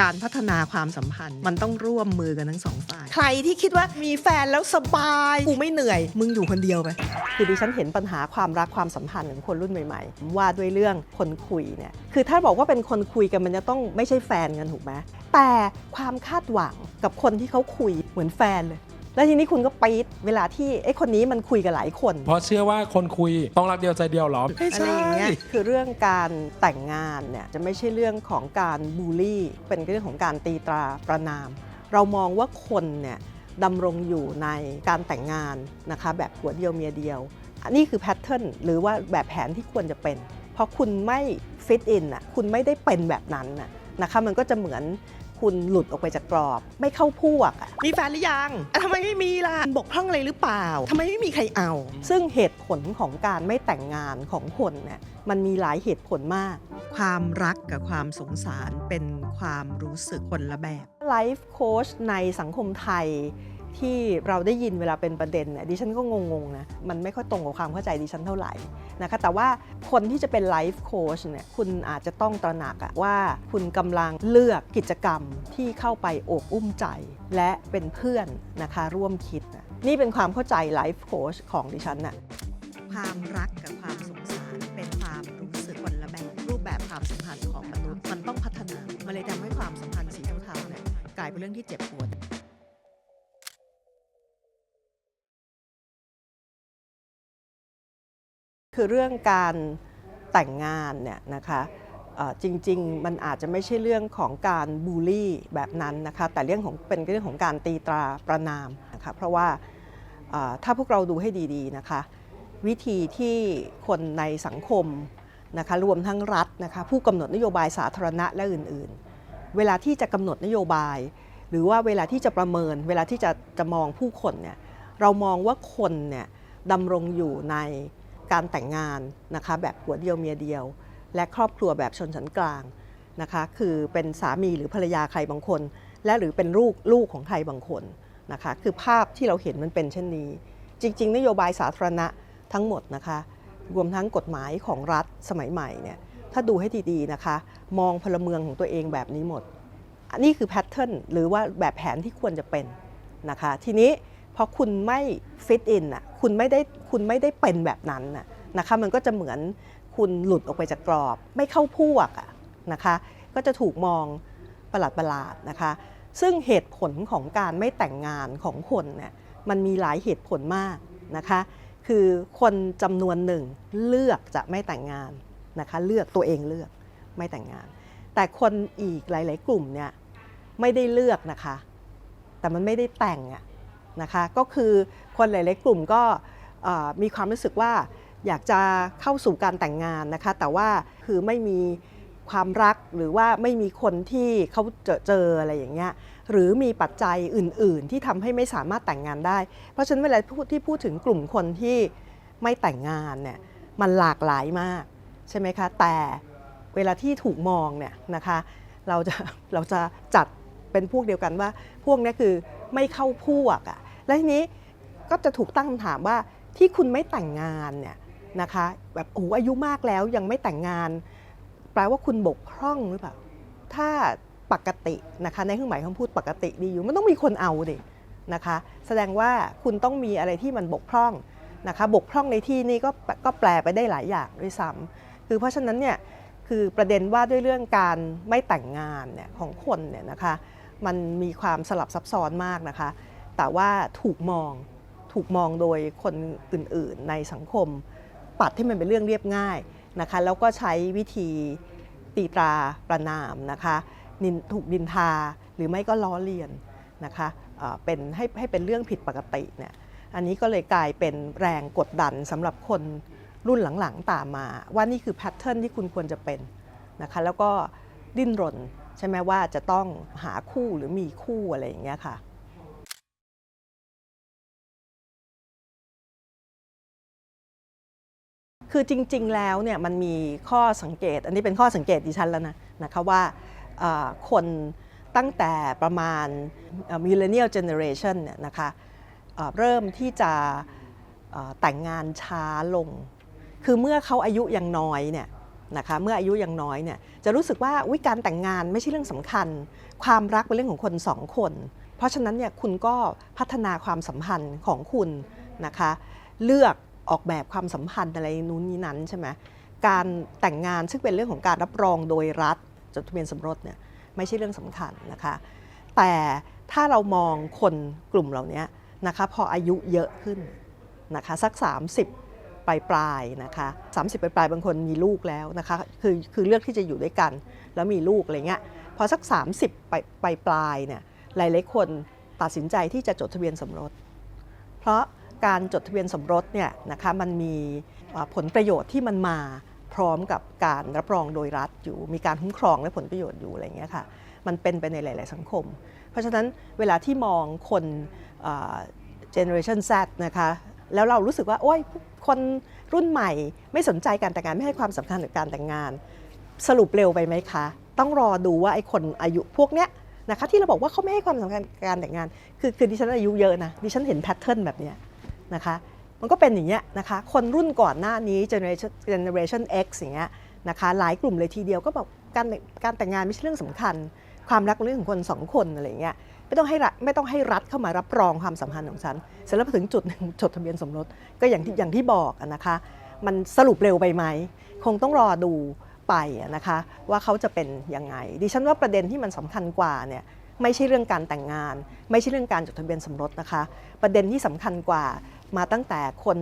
การพัฒนาความสัมพันธ์ มันต้องร่วมมือกันทั้งสองฝ่าย ใครที่คิดว่ามีแฟนแล้วสบายกูไม่เหนื่อย มึงอยู่คนเดียวไปคือดิฉันเห็นปัญหาความรักความสัมพันธ์ของคนรุ่นใหม่ๆ ว่าด้วยเรื่องคนคุยเนี่ยคือถ้าบอกว่าเป็นคนคุยกันมันจะต้องไม่ใช่แฟนกันถูกไหมแต่ความคาดหวังกับคนที่เขาคุยเหมือนแฟนเลย แล้วทีนี้คุณก็ปี๊ดเวลาที่ไอ้คนนี้มันคุยกับหลายคน เพราะเชื่อว่าคนคุยต้องรักเดียวใจเดียวเหรอไม่อะไรอย่างเงี้ยคือเรื่องการแต่งงานเนี่ยจะไม่ใช่เรื่องของการบูลลี่ เป็นเรื่องของการตีตราประนาม เรามองว่าคนเนี่ยดำรงอยู่ในการแต่งงานนะคะแบบหัวเดียวเมียเดียว อันนี้คือแพทเทิร์นหรือว่าแบบแผนที่ควรจะเป็น เพราะคุณไม่ฟิตอินอะคุณไม่ได้เป็นแบบนั้นน่ะนะคะมันก็จะเหมือน คุณหลุดออกไปจากกรอบ ไม่เข้าพวกอะมีแฟนหรือยังอะทำไมไม่มีล่ะบกพร่องอะไรหรือเปล่าทำไมไม่มีใครเอา ซึ่งเหตุผลของการไม่แต่งงานของคนเนี่ยมันมีหลายเหตุผลมาก ความรักกับความสงสารเป็นความรู้สึกคนละแบบไลฟ์โค้ชในสังคมไทย ที่เราได้ยินเวลาเป็นประเด็นเนี่ยดิฉันก็งงๆนะมันไม่ค่อยตรงกับความเข้าใจดิฉันเท่าไหร่นะคะแต่ว่าคนที่จะเป็นไลฟ์โค้ชเนี่ยคุณอาจจะต้องตระหนักว่าคุณกำลังเลือกกิจกรรมที่เข้าไปอบอุ้มใจ และเป็นเพื่อนนะคะร่วมคิดนะนี่เป็นความเข้าใจไลฟ์โค้ชของดิฉันน่ะความรักกับความสงสารเป็นความรู้สึกคนละแบบรูปแบบความสัมพันธ์ของมนุษย์มันต้องพัฒนามันเลยทำให้ความสัมพันธ์สีเทาๆเนี่ยกลายเป็นเรื่องที่เจ็บปวด คือเรื่องการแต่งงานเนี่ยนะคะเอ่อจริงๆ มันอาจจะไม่ใช่เรื่องของการบูลลี่แบบนั้นนะคะแต่เรื่องของเป็นเรื่องของการตีตราประนามนะคะเพราะว่าถ้าพวกเราดูให้ดีๆนะคะวิธีที่คนในสังคมนะคะรวมทั้งรัฐนะคะผู้กำหนดนโยบายสาธารณะและอื่นๆ เวลาที่จะกำหนดนโยบาย หรือว่าเวลาที่จะประเมิน เวลาที่จะจะมองผู้คนเนี่ยเรามองว่าคนเนี่ยดำรงอยู่ใน การแต่งงานนะคะแบบหัวเดียวเมียเดียว และครอบครัวแบบชนชั้นกลางนะคะคือเป็นสามีหรือภรรยาใครบางคน และหรือเป็นลูกลูกของใครบางคนนะคะคือภาพที่เราเห็นมันเป็นเช่นนี้ จริง ๆ นโยบายสาธารณะทั้งหมดนะคะรวมทั้งกฎหมายของรัฐสมัยใหม่เนี่ยถ้าดูให้ดีๆนะคะ มองพลเมืองของตัวเองแบบนี้หมดนนี้คือแพทเทิร์นหรือว่าแบบแผนที่ควรจะเป็นนะคะทีนี้พอคุณไม่ฟิตอินอะ คุณไม่ได้คุณไม่ได้เป็นแบบนั้นน่ะนะคะมันก็จะเหมือนคุณหลุดออกไปจากกรอบ ไม่เข้าพวกอะนะคะก็จะถูกมองประหลาดประหลาดๆนะคะ ซึ่งเหตุผลของการไม่แต่งงานของคนเนี่ยมันมีหลายเหตุผลมากนะคะคือคนจำนวนหนึ่งเลือกจะไม่แต่งงานนะคะเลือกตัวเองเลือกไม่แต่งงาน แต่คนอีกหลาย ๆ กลุ่มเนี่ยไม่ได้เลือกนะคะ แต่มันไม่ได้แต่งอะนะคะก็คือคนหลาย ๆ กลุ่มก็มีความรู้สึกว่าอยากจะเข้าสู่การแต่งงานนะคะ แต่ว่าคือไม่มีความรักหรือว่าไม่มีคนที่เขาเจอเจออะไรอย่างเงี้ยหรือมีปัจจัยอื่น ๆ ที่ทำให้ไม่สามารถแต่งงานได้ เพราะฉะนั้นเวลาพูดที่พูดถึงกลุ่มคนที่ไม่แต่งงานเนี่ยมันหลากหลายมากใช่ไหมคะแต่เวลาที่ถูกมองเนี่ยนะคะเราจะเราจะจัดเป็นพวกเดียวกันว่า พวกนี้คือไม่เข้าพวกอะ่ะแล้วทีนี้ ก็จะถูกตั้งคำถามว่าที่คุณไม่แต่งงานเนี่ยนะคะแบบโอ้อายุมากแล้วยังไม่แต่งงาน แปลว่าคุณบกพร่องหรือเปล่า ถ้าปกตินะคะในเครื่องหมายคำพูดปกติดีอยู่มันต้องมีคนเอาดินะคะแสดงว่าคุณต้องมีอะไรที่มันบกพร่องนะคะบกพร่องในที่นี้ก็ก็แปลไปได้หลายอย่างด้วยซ้ำคือเพราะฉะนั้นเนี่ยคือประเด็นว่าด้วยเรื่องการไม่แต่งงานเนี่ยของคนเนี่ยนะคะมันมีความสลับซับซ้อนมากนะคะ แต่ว่าถูกมอง ถูกมองโดยคนอื่นๆ ในสังคม ปัดที่มันเป็นเรื่องเรียบง่ายนะคะแล้วก็ใช้วิธีตีตราประนามนะคะนินถูกดินทาหรือไม่ก็ล้อเลียนนะคะเอ่อเป็นให้ให้เป็นเรื่องผิดปกติเนี่ยอันนี้ก็เลยกลายเป็นแรงกดดันสำหรับคนรุ่นหลังๆตามมา ว่านี่คือแพทเทิร์นที่คุณควรจะเป็นนะคะแล้วก็ดิ้นรนใช่ไหมว่าจะต้องหาคู่หรือมีคู่อะไรอย่างเงี้ยค่ะ คือจริงๆแล้วเนี่ยมันมีข้อสังเกต อันนี้เป็นข้อสังเกตดิฉันแล้วนะนะคะว่าคนตั้งแต่ประมาณมิลเลเนียลเจเนเรชันเนี่ยนะคะเอ่อเริ่มที่จะแต่งงานช้าลง คือเมื่อเขาอายุยังน้อยเนี่ยนะคะเมื่ออายุยังน้อยเนี่ยจะรู้สึกว่าวิการแต่งงานไม่ใช่เรื่องสำคัญ ความรักเป็นเรื่องของคนสองคน เพราะฉะนั้นเนี่ยคุณก็พัฒนาความสัมพันธ์ของคุณนะคะเลือก ออกแบบความสัมพันธ์อะไรนู้นนี้นั้นใช่ไหมการแต่งงานซึ่งเป็นเรื่องของการรับรองโดยรัฐจดทะเบียนสมรสเนี่ยไม่ใช่เรื่องสำคัญนะคะ แต่ถ้าเรามองคนกลุ่มเหล่านี้นะคะพออายุเยอะขึ้นนะคะสัก 30 ปลายปลายนะคะ30ปลายปลายบางคนมีลูกแล้วนะคะคือคือเลือกที่จะอยู่ด้วยกัน แล้วมีลูกอะไรเงี้ยพอสัก 30 ปลายปลายปลายเนี่ยหลายๆคนตัดสินใจที่จะจดทะเบียนสมรส เพราะ การจดทะเบียนสมรสเนี่ยนะคะมันมีผลประโยชน์ที่มันมาพร้อมกับการรับรองโดยรัฐอยู่ มีการคุ้มครองและผลประโยชน์อยู่อะไรเงี้ยค่ะมันเป็นไปในหลาย ๆ สังคม เพราะฉะนั้นเวลาที่มองคนเอ่อ generation Z นะคะแล้วเรารู้สึกว่า โอ้ยคนรุ่นใหม่ไม่สนใจการแต่งงาน ไม่ให้ความสำคัญกับการแต่งงาน สรุปเร็วไปไหมคะ ต้องรอดูว่าไอ้คนอายุพวกเนี้ยนะคะที่เราบอกว่าเขาไม่ให้ความสำคัญกับการแต่งงาน คือคือดิฉันอายุเยอะนะดิฉันเห็นแพทเทิร์นแบบเนี้ย นะคะ มันก็เป็นอย่างเงี้ยนะคะ คนรุ่นก่อนหน้านี้ generation generation X อย่างเงี้ยนะคะ หลายกลุ่มเลยทีเดียวก็บอกการการแต่งงานไม่ใช่เรื่องสำคัญ ความรักเป็นเรื่องของคนสองคนอะไรเงี้ย ไม่ต้องให้รัฐไม่ต้องให้รัฐเข้ามารับรองความสัมพันธ์ของฉัน เสร็จแล้วพอถึงจุดหนึ่งจดทะเบียนสมรส ก็อย่างที่อย่างที่บอกนะคะ มันสรุปเร็วไปไหม คงต้องรอดูไปนะคะว่าเขาจะเป็นยังไง ดิฉันว่าประเด็นที่มันสำคัญกว่าเนี่ย ไม่ใช่เรื่องการแต่งงาน ไม่ใช่เรื่องการจดทะเบียนสมรสนะคะ ประเด็นที่สำคัญกว่ามาตั้งแต่คน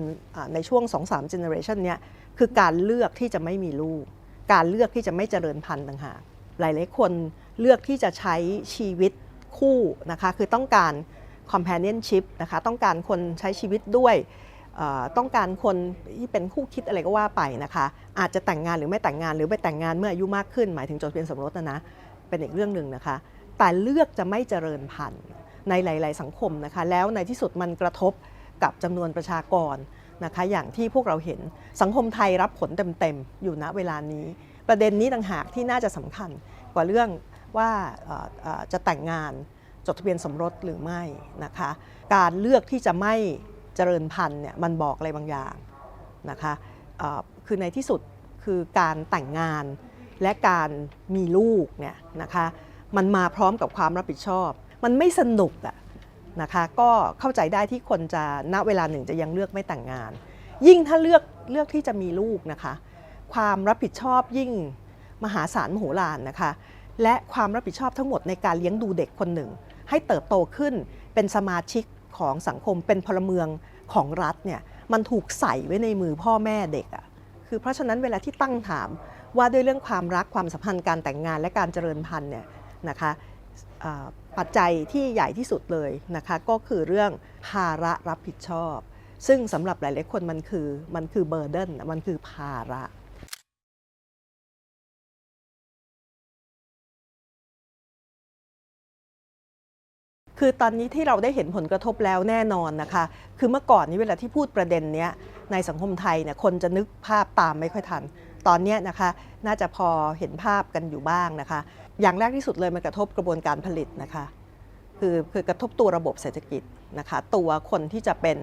ในช่วง 2-3 generation เนี่ยคือการเลือกที่จะไม่มีลูก การเลือกที่จะไม่เจริญพันธุ์ต่างหากหลายๆคนเลือกที่จะใช้ชีวิตคู่นะคะคือต้องการ companionship นะคะต้องการคนใช้ชีวิตด้วยต้องการคนที่เป็นคู่คิดอะไรก็ว่าไปนะคะอาจจะแต่งงานหรือไม่แต่งงานหรือไปแต่งงานเมื่ออายุมากขึ้น หมายถึงจดทะเบียนสมรสนะนะเป็นอีกเรื่องหนึ่งนะคะ แต่เลือกจะไม่เจริญพันธุ์ในหลาย ๆ สังคมนะคะ แล้วในที่สุดมันกระทบกับจำนวนประชากรนะคะ อย่างที่พวกเราเห็นสังคมไทยรับผลเต็ม ๆ อยู่ณเวลานี้ ประเด็นนี้ต่างหากที่น่าจะสำคัญกว่าเรื่องว่าจะแต่งงานจดทะเบียนสมรสหรือไม่นะคะ การเลือกที่จะไม่เจริญพันธุ์เนี่ยมันบอกอะไรบางอย่างนะคะคือในที่สุดคือการแต่งงานและการมีลูกเนี่ยนะคะ มันมาพร้อมกับความรับผิดชอบ มันไม่สนุกอะนะคะก็เข้าใจได้ที่คนจะณเวลาหนึ่งจะยังเลือกไม่แต่งงาน ยิ่งถ้าเลือกเลือกที่จะมีลูกนะคะ ความรับผิดชอบยิ่งมหาศาลมโหฬารนะคะ และความรับผิดชอบทั้งหมดในการเลี้ยงดูเด็กคนหนึ่ง ให้เติบโตขึ้นเป็นสมาชิกของสังคมเป็นพลเมืองของรัฐเนี่ยมันถูกใส่ไว้ในมือพ่อแม่เด็กอะ่ะคือเพราะฉะนั้นเวลาที่ตั้งถามว่าด้วยเรื่องความรักความสัมพันธ์การแต่งงานและการเจริญพันธุ์เนี่ย นะคะปัจจัยที่ใหญ่ที่สุดเลยนะคะก็คือเรื่องภาระรับผิดชอบ ซึ่งสำหรับหลายๆคนมันคือมันคือเบอร์เดนมันคือภาระคือตอนนี้ที่เราได้เห็นผลกระทบแล้วแน่นอนนะคะ คือเมื่อก่อนนี้เวลาที่พูดประเด็นเนี้ยในสังคมไทยเนี่ยคนจะนึกภาพตามไม่ค่อยทัน ตอนนี้นะคะน่าจะพอเห็นภาพกันอยู่บ้างนะคะ อย่างแรกที่สุดเลยมันกระทบกระบวนการผลิตนะคะคือคือกระทบตัวระบบเศรษฐกิจนะคะตัวคนที่จะเป็น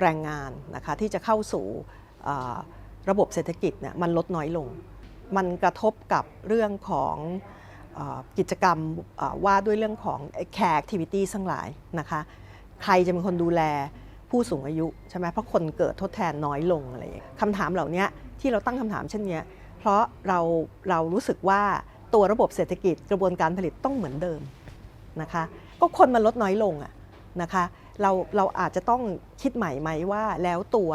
แรงงานนะคะที่จะเข้าสู่ระบบเศรษฐกิจเนี่ยมันลดน้อยลง มันกระทบกับเรื่องของอกิจกรรมว่าด้วยเรื่องของ care activity ทั้งหลายนะคะใครจะเป็นคนดูแลผู้สูงอายุใช่ไหมเพราะคนเกิดทดแทนน้อยลงอะไรอย่างเงี้ยคำถามเหล่านี้ ที่เราตั้งคำถามเช่นนี้เพราะเราเรารู้สึกว่าตัวระบบเศรษฐกิจกระบวนการผลิตต้องเหมือนเดิมนะคะก็คนมันลดน้อยลงอะนะคะเราเราอาจจะต้องคิดใหม่ไหมว่าแล้วตัว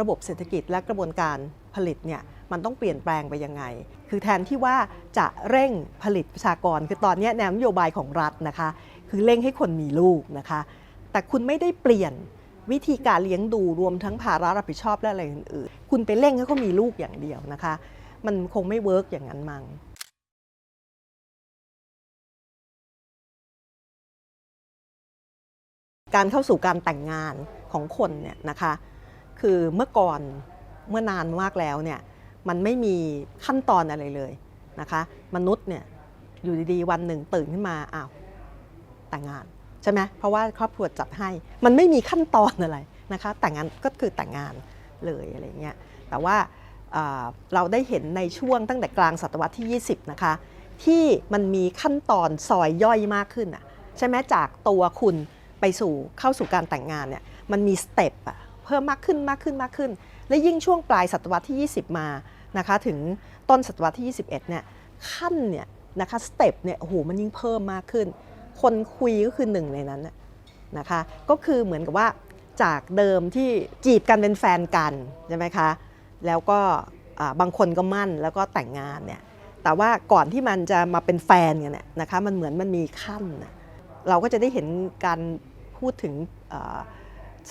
ระบบเศรษฐกิจและกระบวนการผลิตเนี่ยมันต้องเปลี่ยนแปลงไปยังไง คือแทนที่ว่าจะเร่งผลิตประชากร คือตอนนี้แนวนโยบายของรัฐนะคะ คือเร่งให้คนมีลูกนะคะ แต่คุณไม่ได้เปลี่ยน วิธีการเลี้ยงดูรวมทั้งภาระรับผิดชอบและอะไรอื่นๆ คุณไปเร่งให้เขามีลูกอย่างเดียวนะคะ มันคงไม่เวิร์กอย่างนั้นมั้งการเข้าสู่การแต่งงานของคนเนี่ยนะคะ คือเมื่อก่อนเมื่อนานมากแล้วเนี่ยมันไม่มีขั้นตอนอะไรเลยนะคะ มนุษย์เนี่ยอยู่ดีๆ วันหนึ่งตื่นขึ้นมาอ้าวแต่งงาน ใช่ไหมเพราะว่าครอบครัวจัดให้ มันไม่มีขั้นตอนอะไรนะคะ แต่งงานก็คือแต่งงานเลยอะไรเงี้ย แต่ว่าเราได้เห็นในช่วงตั้งแต่กลางศตวรรษที่ 20 นะคะ ที่มันมีขั้นตอนซอยย่อยมากขึ้นอะใช่ไหมจากตัวคุณไปสู่เข้าสู่การแต่งงานเนี่ยมันมีสเต็ปอะเพิ่มมากขึ้นมากขึ้นมากขึ้น และยิ่งช่วงปลายศตวรรษที่ 20 มานะคะถึงต้นศตวรรษที่ 21 เนี่ยขั้นเนี่ยนะคะสเต็ปเนี่ยโอ้โหมันยิ่งเพิ่มมากขึ้น คนคุยก็คือหนึ่งในนั้นนะคะ ก็คือเหมือนกับว่าจากเดิมที่จีบกันเป็นแฟนกันใช่ไหมคะ แล้วก็บางคนก็มั่นแล้วก็แต่งงานเนี่ย แต่ว่าก่อนที่มันจะมาเป็นแฟนกันเนี่ยนะคะ มันเหมือนมันมีขั้น เราก็จะได้เห็นการพูดถึง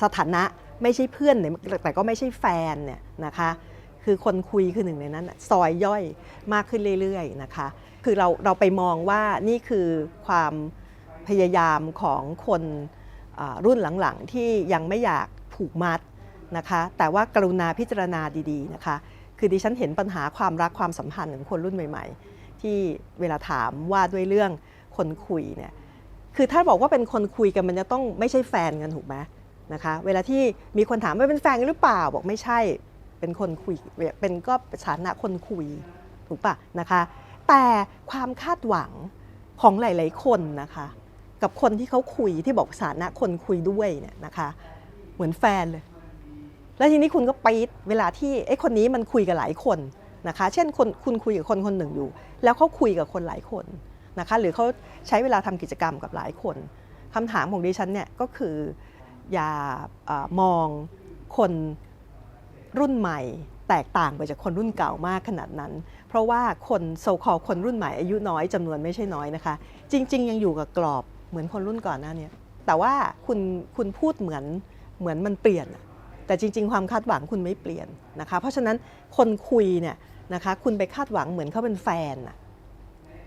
สถานะไม่ใช่เพื่อนแต่ก็ไม่ใช่แฟนเนี่ยนะคะ คือคนคุยคือหนึ่งในนั้นซอยย่อยมากขึ้นเรื่อยๆนะคะ คือเราเราไปมองว่านี่คือความ ยายามของคนรุ่นหลังๆ ที่ยังไม่อยากผูกมัดนะคะแต่ว่ากรุณาพิจารณาดีๆนะคะคือดิฉันเห็นปัญหาความรักความสัมพันธ์ของคนรุ่นใหม่ ๆ ที่เวลาถามว่าด้วยเรื่องคนคุยเนี่ยคือถ้าบอกว่าเป็นคนคุยกันมันจะต้องไม่ใช่แฟนกันถูกไหมนะคะเวลาที่มีคนถามว่าเป็นแฟนกันหรือเปล่าบอกไม่ใช่เป็นคนคุยเป็นก็สถานะคนคุยถูกปะนะคะแต่ความคาดหวังของหลาย ๆ คนนะคะ กับคนที่เขาคุยที่บอกสถานะคนคุยด้วยเนี่ยนะคะ เหมือนแฟนเลย แล้วทีนี้คุณก็ปี๊ดเวลาที่ไอ้คนนี้มันคุยกับหลายคนนะคะ เช่นคนคุณคุยกับคนคนหนึ่งอยู่ แล้วเขาคุยกับคนหลายคนนะคะ หรือเขาใช้เวลาทำกิจกรรมกับหลายคนคำถามของดิฉันเนี่ยก็คืออย่าอมองคนรุ่นใหม่แตกต่างไปจากคนรุ่นเก่ามากขนาดนั้น เพราะว่าคนโซคอคนรุ่นใหม่อายุน้อยจำนวนไม่ใช่น้อยนะคะ จริง ๆ ยังอยู่กับกรอบ เหมือนคนรุ่นก่อนหน้าเนี้แต่ว่าคุณคุณพูดเหมือนเหมือนมันเปลี่ยน แต่จริง ๆ ความคาดหวังคุณไม่เปลี่ยนนะคะ เพราะฉะนั้นคนคุยเนี่ยนะคะคุณไปคาดหวังเหมือนเขาเป็นแฟน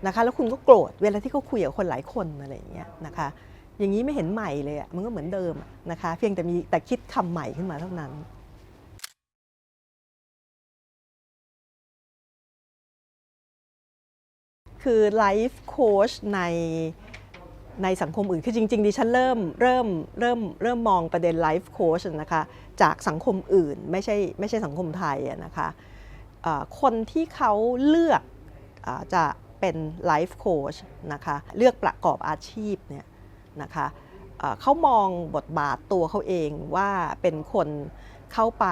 นะคะแล้วคุณก็โกรธเวลาที่เขาคุยกับคนหลายคนอะไรอย่างเงี้ยนะคะอย่างนี้ไม่เห็นใหม่เลยอะมันก็เหมือนเดิมนะคะ เพียงแต่มีแต่คิดคำใหม่ขึ้นมาเท่านั้นคือไลฟ์โค้ชใน ในสังคมอื่น คือจริง ๆ ดิฉันเริ่มเริ่มเริ่มเริ่มมองประเด็นไลฟ์โค้ชนะคะจากสังคมอื่นไม่ใช่ไม่ใช่สังคมไทยนะคะคนที่เขาเลือกอจะเป็นไลฟ์โค้ชนะคะเลือกประกอบอาชีพเนี่ยนะคะเอ่อเขามองบทบาทตัวเขาเองว่าเป็นคนเข้าไป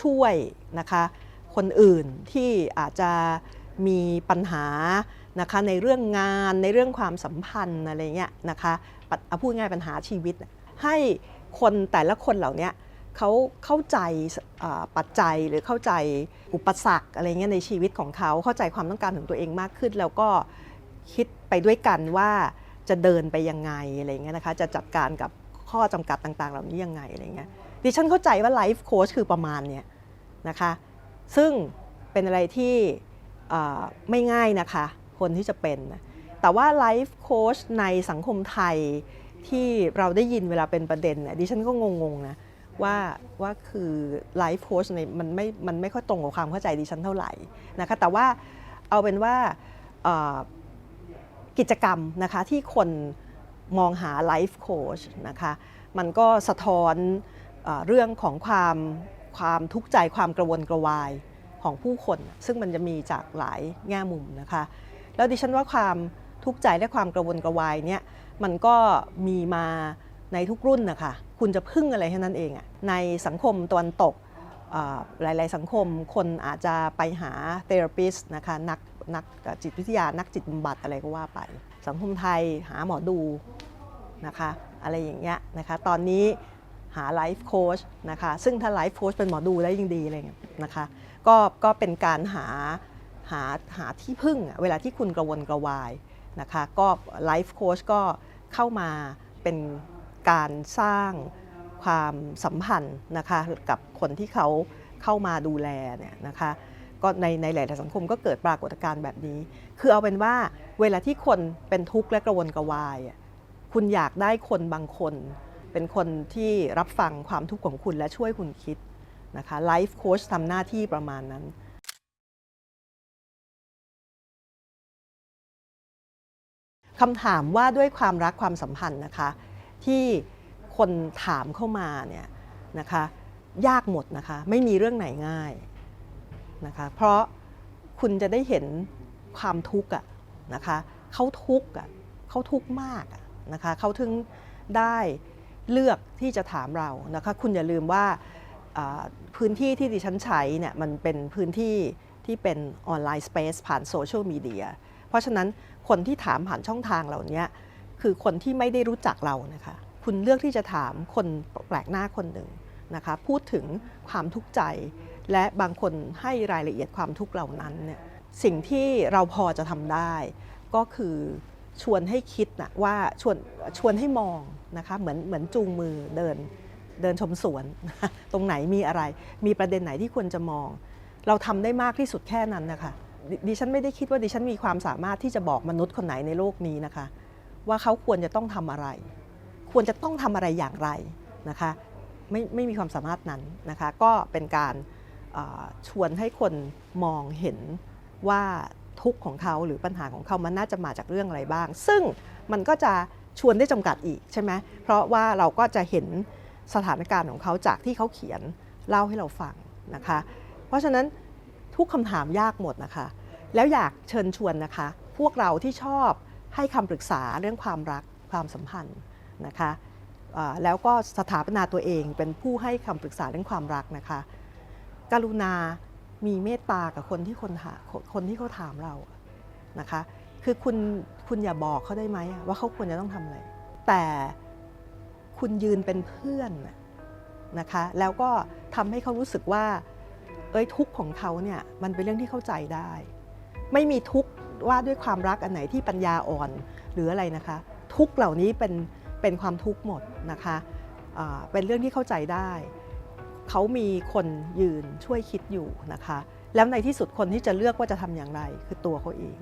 ช่วยนะคะคนอื่นที่อาจจะมีปัญหา นะคะในเรื่องงานในเรื่องความสัมพันธ์อะไรเงี้ยนะคะปัดเอาพูดง่ายปัญหาชีวิต ให้คนแต่ละคนเหล่านี้เขาเข้าใจปัจจัยหรือเข้าใจอุปสรรคอะไรเงี้ยในชีวิตของเขาเข้าใจความต้องการของตัวเองมากขึ้น แล้วก็คิดไปด้วยกันว่าจะเดินไปยังไงอะไรเงี้ยนะคะจะจัดการกับข้อจำกัดต่าง ๆ เหล่านี้ยังไงอะไรเงี้ยดิฉันเข้าใจว่าไลฟ์โค้ชคือประมาณเนี้ยนะคะซึ่งเป็นอะไรที่ไม่ง่ายนะคะ คนที่จะเป็น แต่ว่าไลฟ์โค้ชในสังคมไทยที่เราได้ยินเวลาเป็นประเด็นเนี่ยดิฉันก็งงๆนะว่าว่าคือไลฟ์โค้ชในมันไม่มันไม่ค่อยตรงกับความเข้าใจดิฉันเท่าไหร่นะคะแต่ว่าเอาเป็นว่ากิจกรรมนะคะที่คนมองหาไลฟ์โค้ชนะคะมันก็สะท้อนอเรื่องของความความทุกข์ใจความกระวนกระวายของผู้คน ซึ่งมันจะมีจากหลายแง่มุมนะคะ แล้วดิฉันว่าความทุกข์ใจและความกระวนกระวายเนี่ยมันก็มีมาในทุกรุ่นนะคะคุณจะพึ่งอะไรแค่นั้นเองอะในสังคมตะวันตกหลาย ๆ สังคมคนอาจจะไปหาเทอราปิสนะคะนักนักจิตวิทยานักจิตบำบัดอะไรก็ว่าไป สังคมไทยหาหมอดูนะคะอะไรอย่างเงี้ยนะคะตอนนี้หาไลฟ์โค้ชนะคะซึ่งถ้าไลฟ์โค้ชเป็นหมอดูได้ยิ่งดีอะไรเงี้ยนะคะก็ก็เป็นการหา หาหาที่พึ่งเวลาที่คุณกระวนกระวายนะคะก็ไลฟ์โค้ชก็เข้ามาเป็นการสร้างความสัมพันธ์นะคะกับคนที่เขาเข้ามาดูแลเนี่ยนะคะก็ในในหลายๆสังคมก็เกิดปรากฏการณ์แบบนี้ คือเอาเป็นว่าเวลาที่คนเป็นทุกข์และกระวนกระวาย คุณอยากได้คนบางคน เป็นคนที่รับฟังความทุกข์ของคุณและช่วยคุณคิดนะคะไลฟ์โค้ชทำหน้าที่ประมาณนั้น คำถามว่าด้วยความรักความสัมพันธ์นะคะที่คนถามเข้ามาเนี่ยนะคะยากหมดนะคะไม่มีเรื่องไหนง่ายนะคะเพราะคุณจะได้เห็นความทุกข์อะนะคะเขาทุกข์อะเขาทุกข์มากอะนะคะเขาถึงได้เลือกที่จะถามเรานะคะคุณอย่าลืมว่าอ่าพื้นที่ที่ดิฉันใช้เนี่ยมันเป็นพื้นที่ที่เป็นออนไลน์สเปซผ่านโซเชียลมีเดีย เพราะฉะนั้นคนที่ถามผ่านช่องทางเหล่านี้คือคนที่ไม่ได้รู้จักเรานะคะ คุณเลือกที่จะถามคนแปลกหน้าคนหนึ่งนะคะ พูดถึงความทุกข์ใจ และบางคนให้รายละเอียดความทุกข์เหล่านั้นเนี่ย สิ่งที่เราพอจะทำได้ ก็คือชวนให้คิดนะว่าชวนชวนให้มองนะคะเหมือนเหมือนจูงมือเดินเดินชมสวน ตรงไหนมีอะไร มีประเด็นไหนที่ควรจะมอง เราทำได้มากที่สุดแค่นั้นนะคะ ดิฉันไม่ได้คิดว่าดิฉันมีความสามารถที่จะบอกมนุษย์คนไหนในโลกนี้นะคะ ว่าเขาควรจะต้องทำอะไร ควรจะต้องทำอะไรอย่างไรนะคะไม่ไม่มีความสามารถนั้นนะคะ ก็เป็นการชวนให้คนมองเห็นว่าทุกข์ของเขาหรือปัญหาของเขามันน่าจะมาจากเรื่องอะไรบ้าง ซึ่งมันก็จะชวนได้จำกัดอีกใช่ไหมเพราะว่าเราก็จะเห็นสถานการณ์ของเขาจากที่เขาเขียนเล่าให้เราฟังนะคะ เพราะฉะนั้น ทุกคำถามยากหมดนะคะ แล้วอยากเชิญชวนนะคะ พวกเราที่ชอบให้คำปรึกษาเรื่องความรักความสัมพันธ์นะคะแล้วก็สถาปนาตัวเองเป็นผู้ให้คำปรึกษาเรื่องความรักนะคะ กรุณามีเมตตากับคนที่คนถามคนที่เขาถามเรานะคะ คือคุณคุณอย่าบอกเขาได้ไหมว่าเขาควรจะต้องทำอะไร แต่คุณยืนเป็นเพื่อนนะคะ แล้วก็ทำให้เขารู้สึกว่า เอ้ยทุกข์ของเขาเนี่ยมันเป็นเรื่องที่เข้าใจได้ ไม่มีทุกข์ว่าด้วยความรักอันไหนที่ปัญญาอ่อนหรืออะไรนะคะ ทุกข์เหล่านี้เป็นเป็นความทุกข์หมดนะคะเป็นเรื่องที่เข้าใจได้ เขามีคนยืนช่วยคิดอยู่นะคะ แล้วในที่สุดคนที่จะเลือกว่าจะทำอย่างไรคือตัวเขาเอง